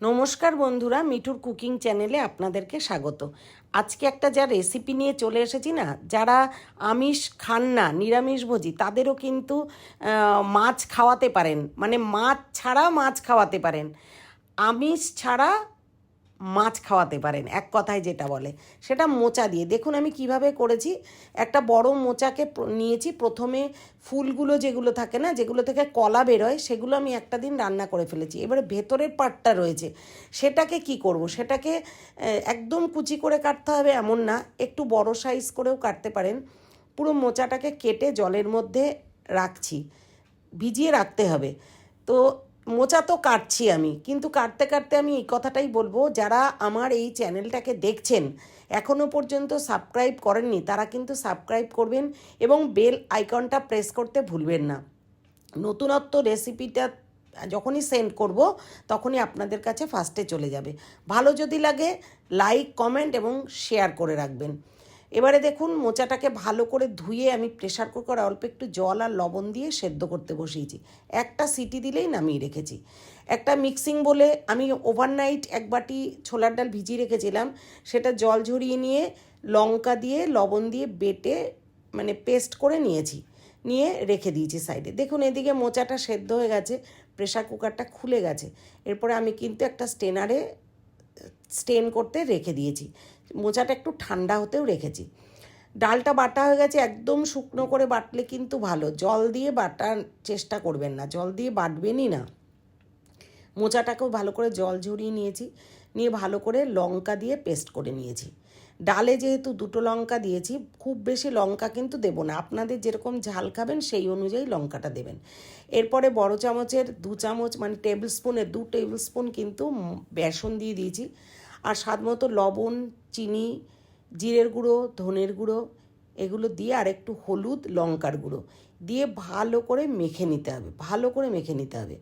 নমস্কার বন্ধুরা, মিঠুর কুকিং চ্যানেলে আপনাদেরকে স্বাগত। আজকে একটা যা রেসিপি নিয়ে চলে এসেছি না, যারা আমিষ খান না নিরামিষভোজী তাদেরও কিন্তু মাছ খাওয়াতে পারেন। মানে মাছ ছাড়া মাছ খাওয়াতে পারেন। আমিষ ছাড়া মাছ খাওয়াতে পারেন, এক কথায় যেটা বলে। সেটা মোচা দিয়ে। দেখুন আমি কীভাবে করেছি। একটা বড় মোচাকে নিয়েছি। প্রথমে ফুলগুলো যেগুলো থাকে না, যেগুলো থেকে কলা বেরোয়, সেগুলো আমি একটা দিন রান্না করে ফেলেছি। এবারে ভেতরের পাটটা রয়েছে। সেটাকে কি করব? সেটাকে একদম কুচি করে কাটতে হবে এমন না। একটু বড় সাইজ করেও কাটতে পারেন। পুরো মোচাটাকে কেটে জলের মধ্যে রাখছি। ভিজিয়ে রাখতে হবে। তো মোচা তো কাটছি আমি, কিন্তু কাটতে কাটতে আমি এই কথাটাই বলব, যারা আমার এই চ্যানেলটাকে দেখছেন এখনও পর্যন্ত সাবস্ক্রাইব করেননি, তারা কিন্তু সাবস্ক্রাইব করবেন এবং বেল আইকনটা প্রেস করতে ভুলবেন না। নতুনত্ব রেসিপিটা যখনই সেন্ড করব, তখনই আপনাদের কাছে ফার্স্টে চলে যাবে। ভালো যদি লাগে লাইক কমেন্ট এবং শেয়ার করে রাখবেন। এবারে দেখুন মোচাটাকে ভালো করে ধুয়ে আমি প্রেশার কুকারে অল্প একটু জল আর লবণ দিয়ে সেদ্ধ করতে বসিয়েছি। একটা সিটি দিলেই নামিয়ে রেখেছি। একটা মিক্সিং বলে আমি ওভারনাইট এক বাটি ছোলার ডাল ভিজিয়ে রেখেছিলাম। সেটা জল ঝরিয়ে নিয়ে লঙ্কা দিয়ে, লবণ দিয়ে বেটে মানে পেস্ট করে নিয়েছি। নিয়ে রেখে দিয়েছি সাইডে দেখুন এদিকে মোচাটা সেদ্ধ হয়ে গেছে প্রেশার কুকারটা খুলে গেছে। এরপরে আমি কিন্তু একটা স্টেনারে স্টেন করতে রেখে দিয়েছি। মোচাটা একটু ঠান্ডা হতেও রেখেছি। ডালটা বাটা হয়ে গেছে, একদম শুকনো করে বাটলে কিন্তু ভালো। জল দিয়ে বাটার চেষ্টা করবেন না, জল দিয়ে বাটবেনই না। মোচাটাকেও ভালো করে জল ঝরিয়ে নিয়েছি, নিয়ে ভালো করে লঙ্কা দিয়ে পেস্ট করে নিয়েছি। ডালে যেহেতু দুটো লঙ্কা দিয়েছি, খুব বেশি লঙ্কা কিন্তু দেবো না। আপনাদের যেরকম ঝাল খাবেন, সেই অনুযায়ী লঙ্কাটা দেবেন। এরপরে বড় চামচের দু চামচ মানে টেবিল স্পুনের, দু টেবিল স্পুন কিন্তু বেসন দিয়ে দিয়েছি। আর স্বাদ মতো লবণ, চিনি, জিরের গুঁড়ো, ধনের গুঁড়ো, এগুলো দিয়ে আর একটু হলুদ, লঙ্কার গুঁড়ো দিয়ে ভালো করে মেখে নিতে হবে, ভালো করে মেখে নিতে হবে।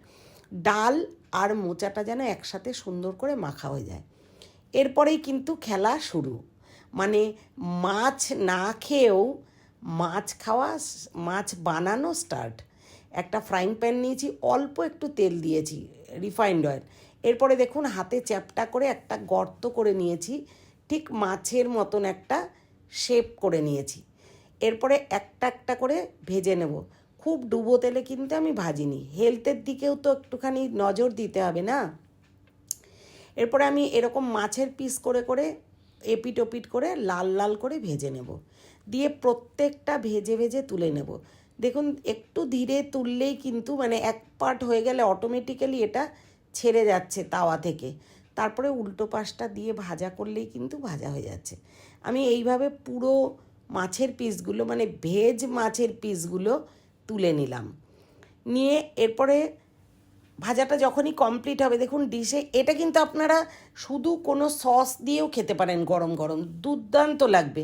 ডাল আর মোচাটা যেন একসাথে সুন্দর করে মাখা হয়ে যায়। এরপরেই কিন্তু খেলা শুরু। মানে মাছ না খেয়েও মাছ খাওয়া, মাছ বানানো স্টার্ট একটা ফ্রাইং প্যান নিয়েছি, অল্প একটু তেল দিয়েছি রিফাইন্ড অয়েল এরপরে দেখুন, হাতে চ্যাপটা করে একটা গর্ত করে নিয়েছি, ঠিক মাছের মতন একটা শেপ করে নিয়েছি। এরপরে একটা একটা করে ভেজে নেব। খুব ডুবো তেলে কিন্তু আমি ভাজিনি। হেলথের দিকেও তো একটুখানি নজর দিতে হবে না? এরপরে আমি এরকম মাছের পিস করে করে এপিট ওপিট করে লাল লাল করে ভেজে নেব। দিয়ে প্রত্যেকটা ভেজে ভেজে তুলে নেব। দেখুন, একটু ধীরে তুললেই কিন্তু মানে এক পার্ট হয়ে গেলে অটোমেটিক্যালি এটা ছেড়ে যাচ্ছে তাওয়া থেকে। তারপরে উল্টো পাশটা দিয়ে ভাজা করলেই কিন্তু ভাজা হয়ে যাচ্ছে। আমি এইভাবে পুরো মাছের পিসগুলো মানে ভেজ মাছের পিসগুলো তুলে নিলাম। নিয়ে এরপরে ভাজাটা যখনই কমপ্লিট হবে, দেখুন ডিশে এটা কিন্তু আপনারা শুধু কোনো সস দিয়েও খেতে পারেন গরম গরম, দুর্দান্ত লাগবে।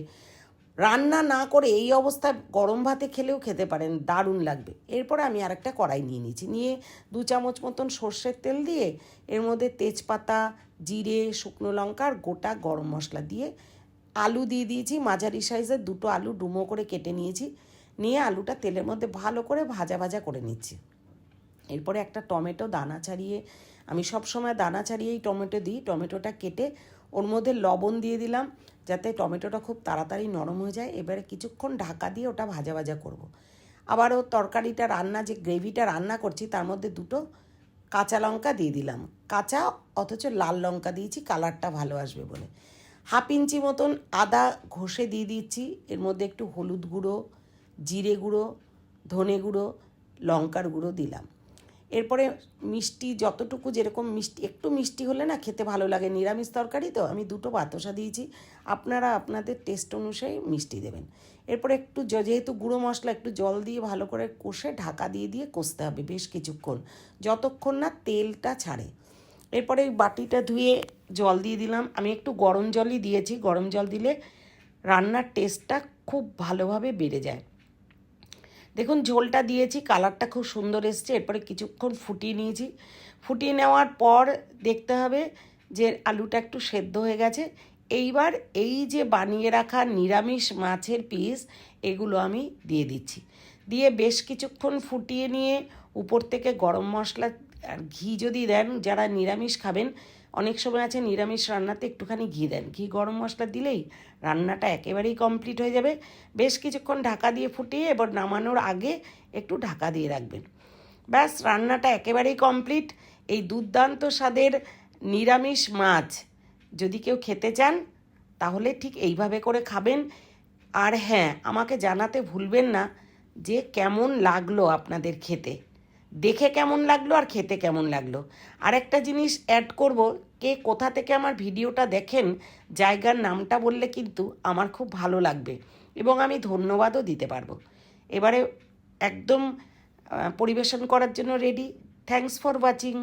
রান্না না করে এই অবস্থায় গরম ভাতে খেলেও খেতে পারেন, দারুণ লাগবে। এরপরে আমি আরেকটা কড়াই নিয়ে নিয়েছি। নিয়ে দু চামচ মতন সর্ষের তেল দিয়ে এর মধ্যে তেজপাতা, জিরে, শুকনো লঙ্কা আর গোটা গরম মশলা দিয়ে আলু দিয়ে দিয়েছি। মাঝারি সাইজের দুটো আলু ডুমো করে কেটে নিয়েছি। নিয়ে আলুটা তেলের মধ্যে ভালো করে ভাজা ভাজা করে নিচ্ছি। এরপরে একটা টমেটো দানা ছাড়িয়ে, আমি সবসময় দানা ছাড়িয়েই টমেটো দিই। টমেটোটা কেটে ওর মধ্যে লবণ দিয়ে দিলাম, যাতে টমেটোটা খুব তাড়াতাড়ি নরম হয়ে যায়। এবারে কিছুক্ষণ ঢাকা দিয়ে ওটা ভাজা ভাজা করব। আবারও তরকারিটা রান্না, যে গ্রেভিটা রান্না করছি, তার মধ্যে দুটো কাঁচা লঙ্কা দিয়ে দিলাম। কাঁচা অথচ লাল লঙ্কা দিয়েছি, কালারটা ভালো আসবে বলে। হাফ ইঞ্চি মতন আদা ঘষে দিয়ে দিচ্ছি। এর মধ্যে একটু হলুদ গুঁড়ো, জিরে গুঁড়ো, ধনে গুঁড়ো, লঙ্কার গুঁড়ো দিলাম। এরপরে মিষ্টি, যতটুকু যেরকম মিষ্টি, একটু মিষ্টি হলে না খেতে ভালো লাগে। নিরামিষ তরকারি তো, আমি দুটো বাতাসা দিয়েছি। আপনারা আপনাদের টেস্ট অনুযায়ী মিষ্টি দেবেন। এরপরে একটু যেহেতু গুঁড়ো মশলা, একটু জল দিয়ে ভালো করে কষে ঢাকা দিয়ে দিয়ে কষতে হবে বেশ কিছুক্ষণ। যতক্ষণ না তেলটা ছাড়ে। এরপরে বাটিটা ধুয়ে জল দিয়ে দিলাম। আমি একটু গরম জলই দিয়েছি। গরম জল দিলে রান্নার টেস্টটা খুব ভালোভাবে বেড়ে যায়। দেখুন, ঝোলটা দিয়েছি, কালারটা খুব সুন্দর এসছে। এরপরে কিছুক্ষণ ফুটিয়ে নিয়েছি। ফুটিয়ে নেওয়ার পর দেখতে হবে যে আলুটা একটু সেদ্ধ হয়ে গেছে। এইবার এই যে বানিয়ে রাখা নিরামিষ মাছের পিস, এগুলো আমি দিয়ে দিচ্ছি। দিয়ে বেশ কিছুক্ষণ ফুটিয়ে নিয়ে উপর থেকে গরম মশলা আর ঘি যদি দেন, যারা নিরামিষ খাবেন অনেক সময় আছে নিরামিষ রান্নাতে একটুখানি ঘি দেন। ঘি গরম মশলা দিলেই রান্নাটা একেবারেই কমপ্লিট হয়ে যাবে। বেশ কিছুক্ষণ ঢাকা দিয়ে ফুটিয়ে এবার নামানোর আগে একটু ঢাকা দিয়ে রাখবেন। ব্যাস, রান্নাটা একেবারেই কমপ্লিট। এই দুর্দান্ত স্বাদের নিরামিষ মাছ যদি কেউ খেতে চান, তাহলে ঠিক এইভাবে করে খাবেন। আর হ্যাঁ আমাকে জানাতে ভুলবেন না যে কেমন লাগল আপনাদের খেতে। দেখে কেমন লাগল আর খেতে কেমন লাগল? আর একটা জিনিস অ্যাড করব, কে কোথা থেকে আমার ভিডিওটা দেখেন, জায়গার নামটা বললে কিন্তু আমার খুব ভালো লাগবে এবং আমি ধন্যবাদও দিতে পারব। এবারে একদম পরিবেশন করার জন্য রেডি থ্যাংকস ফর ওয়াচিং